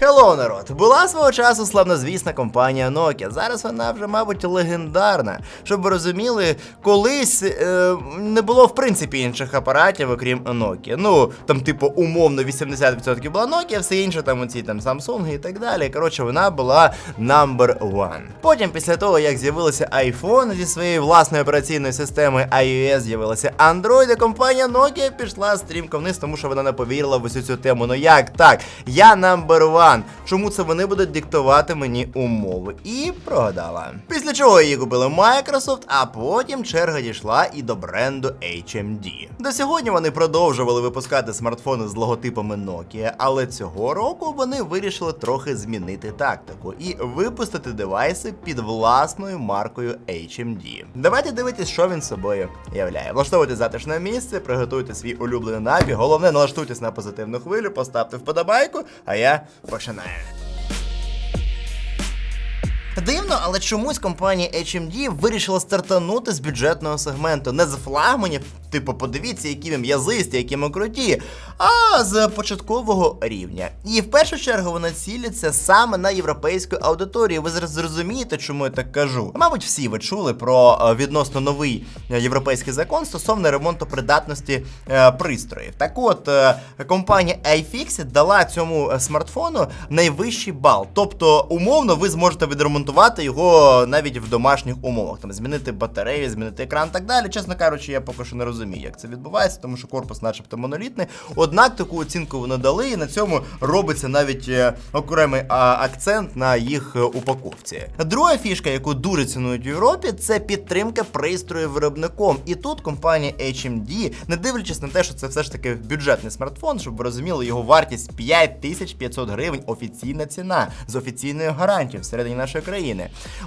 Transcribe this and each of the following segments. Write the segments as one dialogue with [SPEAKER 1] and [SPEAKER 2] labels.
[SPEAKER 1] Hello, народ! Була свого часу славнозвісна компанія Nokia. Зараз вона вже, мабуть, легендарна. Щоб ви розуміли, колись е, не було в принципі інших апаратів, окрім Nokia. Ну, там, типу, умовно 80% була Nokia, все інше там оці там Samsung і так далі. Коротше, вона була number one. Потім, після того, як з'явилися iPhone зі своєю власною операційною системою iOS, з'явилася Android, і компанія Nokia пішла стрімко вниз, тому що вона не повірила в усю цю тему. Ну як так? Я number one. Чому це вони будуть диктувати мені умови? І прогадала. Після чого її купили Microsoft, а потім черга дійшла і до бренду HMD. До сьогодні вони продовжували випускати смартфони з логотипами Nokia, але цього року вони вирішили трохи змінити тактику і випустити девайси під власною маркою HMD. Давайте дивитись, що він собою являє. Влаштовуйте затишне місце, приготуйте свій улюблений напій. Головне, налаштуйтесь на позитивну хвилю, поставте вподобайку, а я したね Дивно, але чомусь компанія HMD вирішила стартанути з бюджетного сегменту, не з флагманів, типу, подивіться, які ми м'язисті, які ми круті, а з початкового рівня. І в першу чергу вони ціляться саме на європейську аудиторію. Ви зараз зрозумієте, чому я так кажу. Мабуть, всі ви чули про е, відносно новий е, європейський закон стосовно ремонту придатності е, пристроїв. Так от, компанія iFixit дала цьому смартфону найвищий бал. Тобто, умовно, ви зможете відремонтувати його навіть в домашніх умовах. Там змінити батарею, змінити екран і так далі. Чесно кажучи, я поки що не розумію, як це відбувається, тому що корпус, начебто, монолітний. Однак таку оцінку вони дали, і на цьому робиться навіть е, окремий акцент на їх е, упаковці. Друга фішка, яку дуже цінують в Європі, це підтримка пристрою виробником. І тут компанія HMD, не дивлячись на те, що це все ж таки бюджетний смартфон, щоб ви розуміли, його вартість 5500 гривень офіційна ціна з офіційною гарантією всередині нашої країни.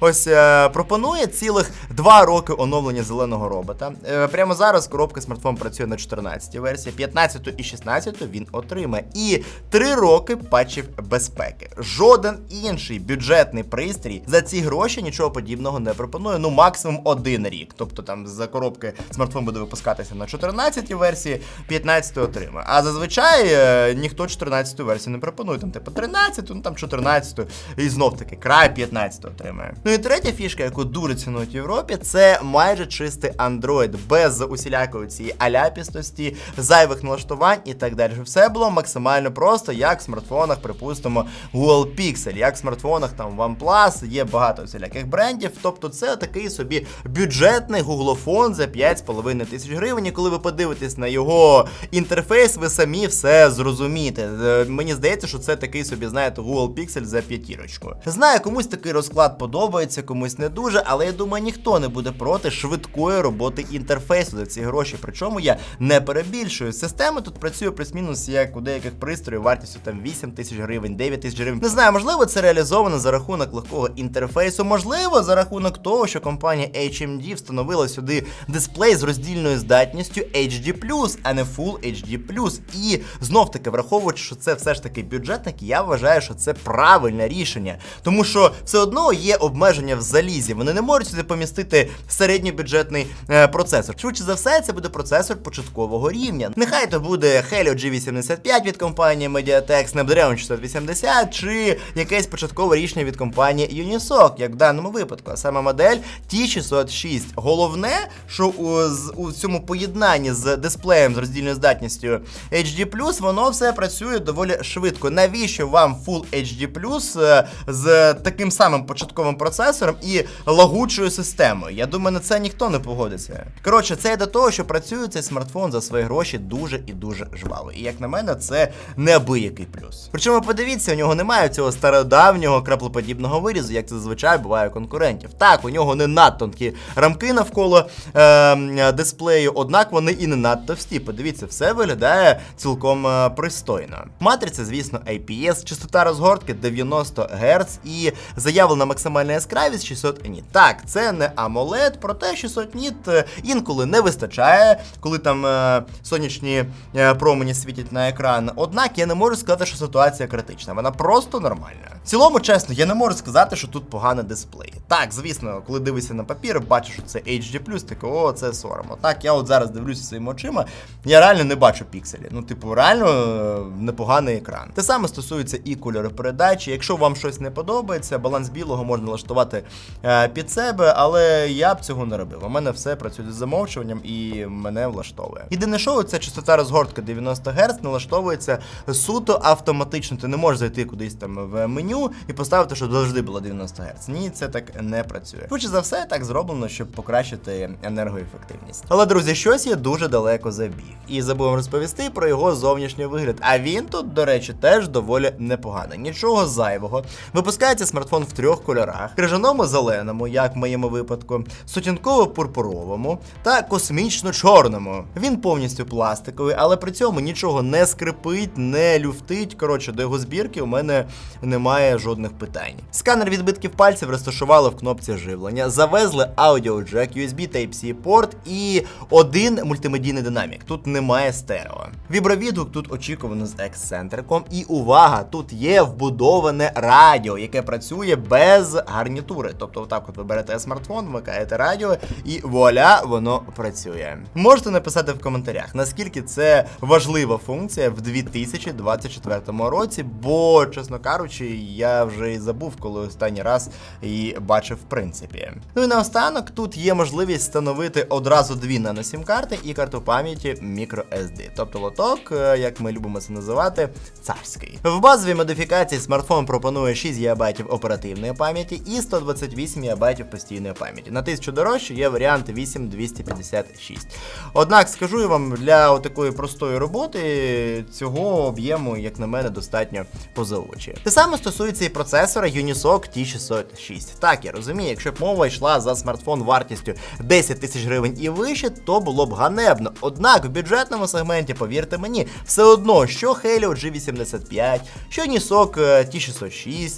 [SPEAKER 1] Ось е, пропонує цілих 2 роки оновлення зеленого робота. Е, прямо зараз коробка смартфон працює на 14 версії, 15 і 16 він отримає. І 3 роки патчів безпеки. Жоден інший бюджетний пристрій за ці гроші нічого подібного не пропонує. Ну, максимум один рік. Тобто там за коробки смартфон буде випускатися на 14 версії, 15 отримає. А зазвичай е, ніхто 14 версію не пропонує. Там типу 13, ну там 14 і знов таки край 15 отримає. Ну і третя фішка, яку дуже цінують в Європі, це майже чистий Android, без усілякої цієї аляпісності, зайвих налаштувань і так далі. Все було максимально просто, як в смартфонах, припустимо, Google Pixel, як в смартфонах там OnePlus, є багато всіляких брендів. Тобто це такий собі бюджетний гуглофон за 5,5 тисяч гривень. І коли ви подивитесь на його інтерфейс, ви самі все зрозумієте. Е, Мені здається, що це такий собі, знаєте, Google Pixel за п'ятірочку. Знаю, комусь такий розклад подобається, комусь не дуже, але я думаю, ніхто не буде проти швидкої роботи інтерфейсу за ці гроші. Причому я не перебільшую. Система тут працює плюс-мінус, як у деяких пристроїв, вартістю там 8 тисяч гривень, 9 тисяч гривень. Не знаю, можливо, це реалізовано за рахунок легкого інтерфейсу, можливо, за рахунок того, що компанія HMD встановила сюди дисплей з роздільною здатністю HD+, а не Full HD+. І знов таки, враховуючи, що це все ж таки бюджетник, я вважаю, що це правильне рішення. Тому що все одно є обмеження в залізі. Вони не можуть сюди помістити середньобюджетний е, процесор. Швидше за все, це буде процесор початкового рівня. Нехай то буде Helio G85 від компанії Mediatek, Snapdragon 680 чи якесь початкове рішення від компанії Unisoc, як в даному випадку, а саме модель T606. Головне, що у, з- у цьому поєднанні з дисплеєм з роздільною здатністю HD+, воно все працює доволі швидко. Навіщо вам Full HD+, е, з таким самим початковим процесором і лагучою системою? Я думаю, на це ніхто не погодиться. Коротше, це до того, що працює цей смартфон за свої гроші дуже і дуже жваво. І як на мене, це неабиякий плюс. Причому подивіться, у нього немає цього стародавнього краплоподібного вирізу, як це зазвичай буває у конкурентів. Так, у нього не надтонкі рамки навколо е, дисплею, однак вони і не надто товсті. Подивіться, все виглядає цілком е, пристойно. Матриця, звісно, IPS, частота розгортки 90 Гц і заявлена заявлена максимальна яскравість 600 ніт. Так, це не AMOLED, проте 600 ніт е, інколи не вистачає, коли там е, сонячні е, промені світять на екран. Однак я не можу сказати, що ситуація критична. Вона просто нормальна. В цілому, чесно, я не можу сказати, що тут поганий дисплей. Так, звісно, коли дивишся на папір, бачиш, що це HD+, таке, о, це соромно. Так, я от зараз дивлюся своїми очима, я реально не бачу пікселі. Ну, типу, реально е, непоганий екран. Те саме стосується і кольоропередачі. Якщо вам щось не подобається, баланс білого можна налаштувати е, під себе, але я б цього не робив. У мене все працює з замовчуванням і мене влаштовує. Єдине, що це частота розгортки 90 Гц налаштовується суто автоматично. Ти не можеш зайти кудись там в меню і поставити, щоб завжди було 90 Гц. Ні, це так не працює. Швидше за все, так зроблено, щоб покращити енергоефективність. Але, друзі, щось я дуже далеко забіг. І забув розповісти про його зовнішній вигляд. А він тут, до речі, теж доволі непоганий. Нічого зайвого. Випускається смартфон в трьох кольорах: крижаному зеленому, як в моєму випадку, сутінково-пурпуровому та космічно-чорному. Він повністю пластиковий, але при цьому нічого не скрипить, не люфтить. Коротше, до його збірки у мене немає жодних питань. Сканер відбитків пальців розташували в кнопці живлення, завезли аудіоджек, USB Type-C порт і один мультимедійний динамік. Тут немає стерео. Вібровідгук тут очікувано з ексцентриком. І увага, тут є вбудоване радіо, яке працює без гарнітури. Тобто, отак, от ви берете смартфон, вмикаєте радіо, і вуаля, воно працює. Можете написати в коментарях, наскільки це важлива функція в 2024 році, бо, чесно кажучи, я вже і забув, коли останній раз її бачив в принципі. Ну і наостанок тут є можливість встановити одразу дві наносім-карти і карту пам'яті microSD, тобто лоток, е, як ми любимо це називати, царський. В базовій модифікації смартфон пропонує 6 ГБ оперативної пам'яті і 128 ГБ постійної пам'яті. На 1000 дорожче є варіант 8256. Однак скажу я вам, для такої простої роботи цього об'єму, як на мене, достатньо поза очі. Те саме стосується і процесора Unisoc T606. Так, я розумію, якщо б мова йшла за смартфон вартістю 10 тисяч гривень і вище, то було б ганебно. Однак в бюджетному сегменті, повірте мені, все одно, що Helio G85, що Unisoc е, T606,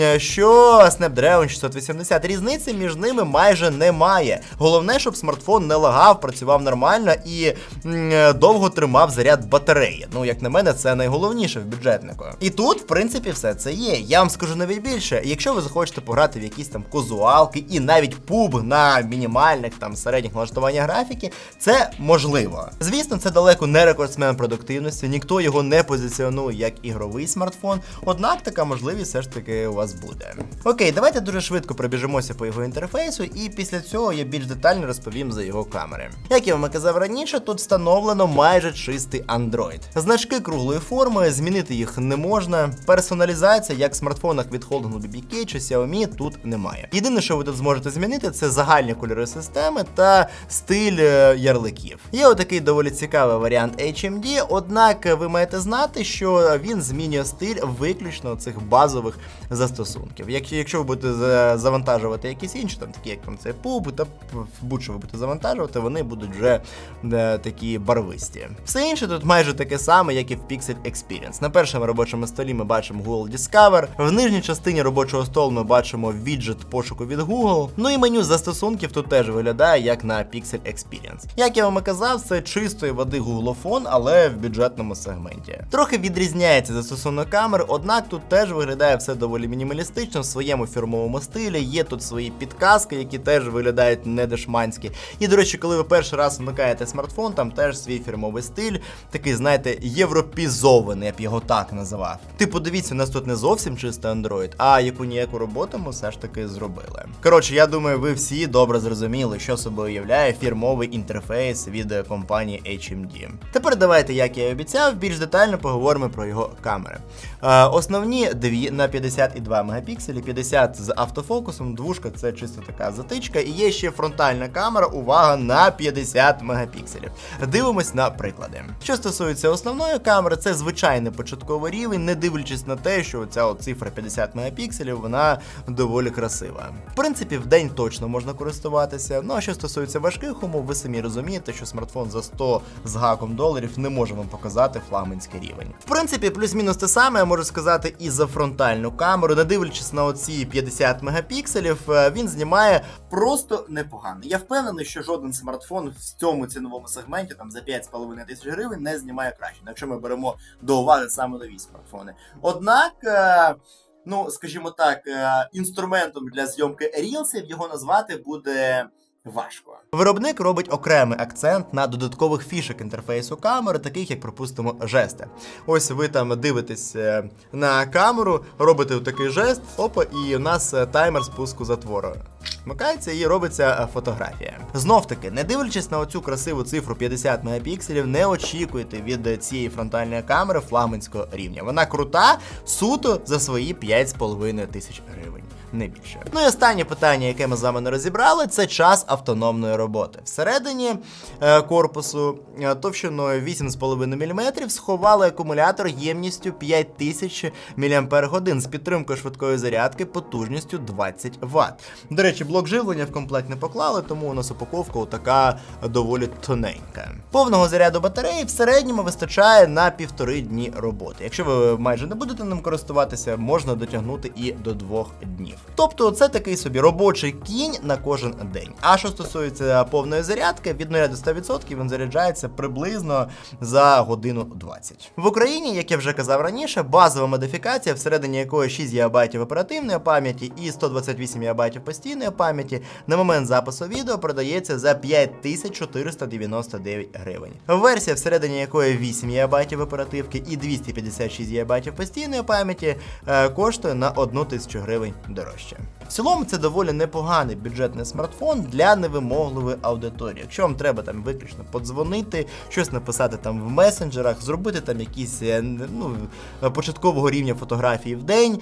[SPEAKER 1] е, що Snapdragon 680, різниці між ними майже немає. Головне, щоб смартфон не лагав, працював нормально і е, довго тримав заряд батареї. Ну, як на мене, це найголовніше в бюджетнику. І тут, в принципі, все це є. Я вам скажу навіть більше, якщо ви захочете пограти в якісь там козуалки і навіть пуб на мінімальних там середніх налаштуваннях графіки, це можливо. Звісно, це далеко не рекордсмен продуктивності, ніхто його не позиціонує як ігровий смартфон, однак така можливість все ж таки у вас буде. Окей, давайте дуже швидко пробіжимося по його інтерфейсу, і після цього я більш детально розповім за його камери. Як я вам і казав раніше, тут встановлено майже чистий Android. Значки круглої форми, змінити їх не можна. Персоналізація, як смартфонах від холдингу BBK чи Xiaomi, тут немає. Єдине, що ви тут зможете змінити, це загальні кольори системи та стиль е, ярликів. Є отакий доволі цікавий варіант HMD, однак ви маєте знати, що він змінює стиль виключно цих базових застосунків. Якщо, ви будете завантажувати якісь інші, там такі як там це пуб, та будь-що ви будете завантажувати, вони будуть вже е, такі барвисті. Все інше тут майже таке саме, як і в Pixel Experience. На першому робочому столі ми бачимо Google Discover, в нижній частині робочого столу ми бачимо віджит пошуку від Google. Ну і меню застосунків тут теж виглядає як на Pixel Experience. Як я вам і казав, це чистої води гуглофон, але в бюджетному сегменті. Трохи відрізняється застосунок камер, однак тут теж виглядає все доволі мінімалістично в своєму фірмовому стилі. Є тут свої підказки, які теж виглядають не дешманські. І, до речі, коли ви перший раз вмикаєте смартфон, там теж свій фірмовий стиль, такий, знаєте, європізований, я б його так називав. Типу, дивіться, у нас тут не зовсім чистий Android, а яку ніяку роботу ми все ж таки зробили. Коротше, я думаю, ви всі добре зрозуміли, що собою уявляє фірмовий інтерфейс від е, компанії HMD. Тепер давайте, як я і обіцяв, більш детально поговоримо про його камери. Е, основні дві на 52 мегапікселі, 50 з автофокусом, двушка це чисто така затичка, і є ще фронтальна камера, увага, на 50 мегапікселів. Дивимось на приклади. Що стосується основної камери, це звичайний початковий рівень, не дивлячись на те, що ця цифра 50 мегапікселів, вона доволі красива. В принципі, в день точно можна користуватися. Ну а що стосується важких умов, ви самі розумієте, що смартфон за 100 з гаком доларів не може вам показати флагманський рівень. В принципі, плюс-мінус те саме я можу сказати і за фронтальну камеру, не дивлячись на оці 50 мегапікселів, е, він знімає просто непогано. Я впевнений, що жоден смартфон в цьому ціновому сегменті там за 5,5 тисяч гривень не знімає краще, якщо ми беремо до уваги саме нові смартфони. Однак. Ну, скажімо так, е, інструментом для зйомки рілсів його назвати буде важко. Виробник робить окремий акцент на додаткових фішок інтерфейсу камери, таких як, припустимо, жести. Ось ви там дивитесь е, на камеру, робите такий жест, опа, і у нас е, таймер спуску затвору. Вмикається і робиться е, фотографія. Знов таки, не дивлячись на оцю красиву цифру 50 мегапікселів, не очікуйте від цієї фронтальної камери флагманського рівня. Вона крута суто за свої 5,5 тисяч гривень. Не більше. Ну і останнє питання, яке ми з вами не розібрали, це час автономної роботи. Всередині е, корпусу е, товщиною 8,5 мм сховали акумулятор ємністю 5000 мАч з підтримкою швидкої зарядки потужністю 20 Вт. До речі, блок живлення в комплект не поклали, тому у нас упаковка така доволі тоненька. Повного заряду батареї в середньому вистачає на півтори дні роботи. Якщо ви майже не будете ним користуватися, можна дотягнути і до двох днів. Тобто, це такий собі робочий кінь на кожен день. А що стосується повної зарядки, від 0 до 100% він заряджається приблизно за годину 20. В Україні, як я вже казав раніше, базова модифікація, всередині якої 6 ГБ оперативної пам'яті і 128 ГБ постійної пам'яті, на момент запису відео продається за 5499 гривень. Версія, всередині якої 8 ГБ оперативки і 256 ГБ постійної пам'яті, е, коштує на 1 тисячу гривень дорожче. В цілому це доволі непоганий бюджетний смартфон для невимогливої аудиторії. Якщо вам треба там виключно подзвонити, щось написати там в месенджерах, зробити там якісь е, ну, початкового рівня фотографії в день.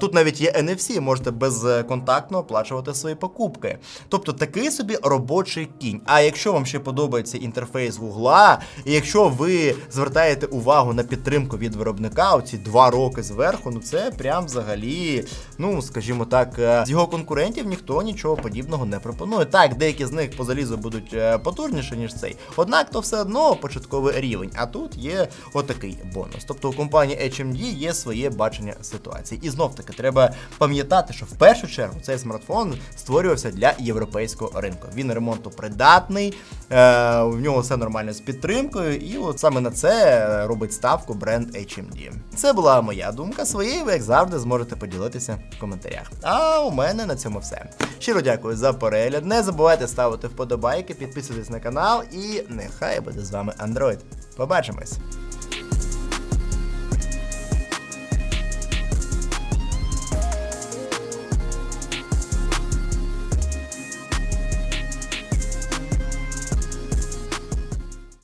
[SPEAKER 1] Тут навіть є NFC, можете безконтактно оплачувати свої покупки. Тобто такий собі робочий кінь. А якщо вам ще подобається інтерфейс гугла, і якщо ви звертаєте увагу на підтримку від виробника, оці два роки зверху, ну це прям взагалі, ну скажімо так, е, з його конкурентів ніхто нічого подібного не пропонує. Так, деякі з них по залізу будуть е, потужніші, ніж цей. Однак то все одно початковий рівень. А тут є отакий бонус. Тобто у компанії HMD є своє бачення ситуації. І знов таки треба пам'ятати, що в першу чергу цей смартфон створювався для європейського ринку. Він ремонтопридатний, е, в нього все нормально з підтримкою, і от саме на це робить ставку бренд HMD. Це була моя думка. Своєю ви, як завжди, зможете поділитися в коментарях. А у мене на цьому все. Щиро дякую за перегляд. Не забувайте ставити вподобайки, підписуйтесь на канал і нехай буде з вами Android. Побачимось!